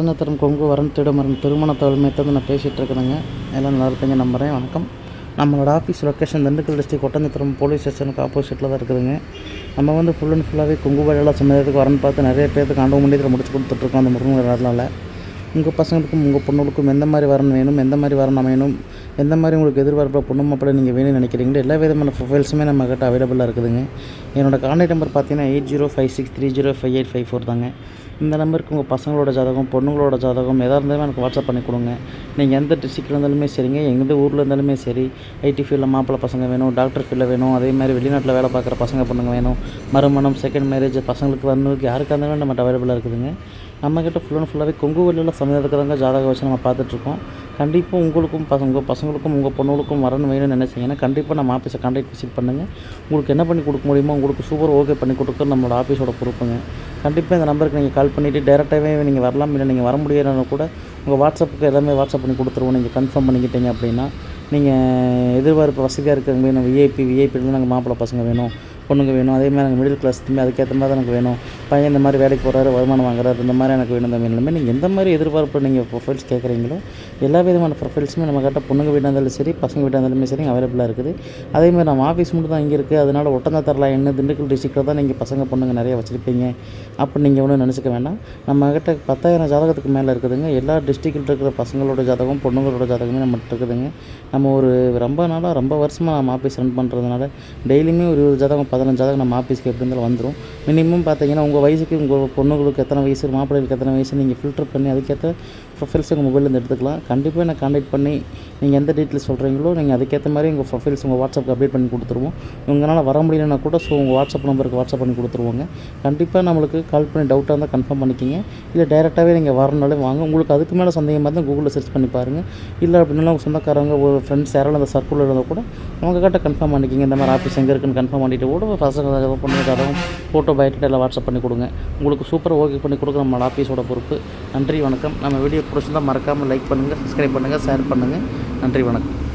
குழந்தைத்தரம் கொங்கு வரன் திடுமரன் திருமண தோல்மையத்தை நான் பேசிகிட்டு இருக்கிறேங்க எல்லாம் நல்லா இருப்பீங்க நம்புகிறேன் வணக்கம். நம்மளோட office location Dindigul district Oddanchatram police ஸ்டேஷனுக்கு ஆப்போசிட்டில் தான் இருக்குதுங்க. நம்ம வந்து ஃபுல் அண்ட் ஃபுல்லாகவே கொங்கு வழியெல்லாம் சமயத்துக்கு வரன்னு பார்த்து நிறைய பேருக்கு ஆண்டவ மண்டியத்தில் முடிச்சு கொடுத்துட்ருக்கோம் அந்த முருகன் வரலால் உங்கள் பசங்களுக்கும் உங்கள் பொண்ணுகளுக்கும் எந்த மாதிரி வரணும் வேணும் எந்த மாதிரி வரணும் அமையணும் எந்த மாதிரி உங்களுக்கு எதிர்பார்ப்பில் பொண்ணு மாப்பிள்ளை நீங்கள் வேணும்னு நினைக்கிறீங்களோ எல்லா விதமான ப்ரொஃபைல்ஸுமே நம்ம கிட்ட அவைலபிளாக இருக்குதுங்க. என்னோடய கான்டாக்ட் நம்பர் பார்த்தீங்கன்னா eight zero five six three zero five eight five four தாங்க. இந்த நம்பருக்கு உங்கள் பசங்களோட ஜாதகம் பொண்ணுங்களோட ஜாதகம் எதாக இருந்தாலும் எனக்கு வாட்ஸ்அப் பண்ணி கொடுங்க. நீங்கள் எந்த டிஸ்ட்ரிக்டில் இருந்தாலுமே சரிங்க எந்த ஊரில் இருந்தாலுமே சரி ஐடி ஃபீல்டில் மாப்பிள்ளை பசங்க வேணும் டாக்டர் ஃபீல்டில் வேணும் அதே மாதிரி வெளிநாட்டில் வேலை பார்க்குற பசங்க பொண்ணுங்க வேணும் மறுமணம் செகண்ட் மேரேஜ் பசங்களுக்கு வரணுக்கு யாருக்காக இருந்தாலும் நம்மகிட்ட அவைலபிளாக இருக்குதுங்க. நம்மக்கிட்ட ஃபுல் அண்ட் ஃபுல்லாகவே கொங்கு வழியில் சமயத்துக்கு தாங்க ஜாதகம் வச்சு நம்ம பார்த்துட்ருக்கோம் கண்டிப்பாக உங்களுக்கும் பசங்க உங்கள் பசங்களுக்கும் உங்கள் பொண்ணுகளுக்கும் வரணும் வேணும்னு நினச்சிங்கன்னா கண்டிப்பாக நம்ம ஆஃபீஸை கான்டாக்ட் விசிட் பண்ணுங்கள் உங்களுக்கு என்ன பண்ணி கொடுக்க முடியுமோ உங்களுக்கு சூப்பர் ஓகே பண்ணி கொடுக்குறது நம்மளோட ஆஃபீஸோட பொறுப்புங்க. கண்டிப்பாக இந்த நம்பருக்கு நீங்கள் கால் பண்ணிவிட்டு டேரெக்டாகவே நீங்கள் வரலாம் இல்லை நீங்கள் வர முடியலன்னா கூட உங்கள் வாட்ஸ்அப்புக்கு எல்லாமே வாட்ஸ்அப் பண்ணி கொடுத்துருவோம். நீங்கள் கன்ஃபார்ம் பண்ணிக்கிட்டீங்க அப்படின்னா நீங்கள் எதிர்பார்ப்பு வசதியாக இருக்கிறவங்க வேணும். விஐபி விஐபிலேருந்து நாங்கள் மாப்பிள்ளை பசங்க வேணும். பொண்ணுங்க வேணும் அதே மாதிரி எனக்கு மிடில் கிளாஸ் தம்பி அதுக்கேற்ற மாதிரி தான் எனக்கு வேணும். பையன் இந்த மாதிரி வேலைக்கு போகிறாரு வருமானம் வாங்குறாரு இந்த மாதிரி எனக்கு வேணும் தம்பி. எல்லாமே நீங்கள் எந்த மாதிரி எதிர்பார்ப்பு நீங்கள் ப்ரொஃபைல்ஸ் கேட்குறீங்களோ எல்லா விதமான ப்ரொஃபைல்ஸுமே நம்ம கரெக்டாக பொண்ணுங்க வீடாக இருந்தாலும் சரி பசங்க வீடாக இருந்தாலுமே சரி அவைலபிளாக இருக்குது. அதே மாதிரி நம்ம ஆஃபீஸ் மட்டும் தான் இங்கே இருக்குது அதனால் ஒட்டந்தாத்தரலாம் என்ன திண்டுக்கல் டிஸ்ட்ரிக்டில் தான் நீங்கள் பசங்க பொண்ணுங்க நிறைய வச்சுருப்பீங்க. அப்படி நீங்கள் ஒன்றும் நினச்சிக்க வேண்டாம். நம்ம கிட்ட பத்தாயிரம் ஜாதகத்துக்கு மேலே இருக்குதுங்க. எல்லா டிஸ்ட்ரிக்டில் இருக்கிற பசங்களோட ஜாதகம் பொண்ணுங்களோட ஜாதகமே நம்மகிட்ட இருக்குதுங்க. நம்ம ஒரு ரொம்ப நாளாக ரொம்ப வருஷமாக நம்ம ஆஃபீஸ் ரன் பண்ணுறதுனால டெய்லியுமே ஒரு ஒரு ஜாதகம் பதினஞ்சாவது நம்ம ஆஃபீஸ்க்கு எப்படி இருந்தாலும் வந்துடும் மினிமம் பார்த்தீங்கன்னா உங்கள் வயசுக்கு உங்கள் பொண்ணுங்களுக்கு எத்தனை வயசு மாப்பிள்ளைகளுக்கு எத்தனை வயசு நீங்கள் ஃபில்டர் பண்ணி அதுக்கேற்ற ப்ரொஃபைல்ஸ் உங்கள் மொபைல்லேருந்து எடுத்துக்கலாம். கண்டிப்பாக நான் காண்டக்ட் பண்ணி நீங்கள் எந்த டீட்டெயில்ஸ் சொல்கிறீங்களோ நீங்கள் அதுக்கேற்ற மாதிரி உங்கள் ப்ரொஃபைல்ஸ் உங்கள் வாட்ஸ்அப்புக்கு அப்டேட் பண்ணி கொடுத்துருவோம். உங்களால் வர முடியலன்னா கூட ஸோ உங்கள் வாட்ஸ்அப் நம்பருக்கு வாட்ஸ்அப் பண்ணி கொடுத்துருவோங்க. கண்டிப்பாக நம்மளுக்கு கால் பண்ணி டவுட்டாக இருந்தால் கன்ஃபார்ம் பண்ணிக்கிங்க. இல்லை டேரெக்டாகவே நீங்கள் வரணுனாலே வாங்க. உங்களுக்கு அதுக்கு மேலே சந்தேகமாக இருந்தால் கூகுளில் சர்ச் பண்ணி பாருங்கள் இல்லை அப்படின்னா உங்கள் சொந்தக்காரங்க ஒரு ஃப்ரெண்ட்ஸ் யாராலும் அந்த சர்க்கிளில் இருந்தால் கூட அவங்க கிட்ட கன்ஃபார்ம் பண்ணிக்கிங்க. இந்த மாதிரி ஆஃபீஸ் எங்கே இருக்குன்னு கன்ஃபார்ம் பண்ணிவிட்டு கூட பசங்க பொண்ணு ஜாதகம் ஃபோட்டோ பயோடேட்டா எல்லாம் வாட்ஸ்அப் பண்ணி கொடுங்க. உங்களுக்கு சூப்பராக ஓகே பண்ணி கொடுக்குற நம்ம ஆஃபீஸோட பொறுப்பு. நன்றி வணக்கம். நம்ம வீடியோ பிடிச்சிருந்தால் மறக்காமல் லைக் பண்ணுங்கள் சப்ஸ்கிரைப் பண்ணுங்கள் ஷேர் பண்ணுங்கள் நன்றி வணக்கம்.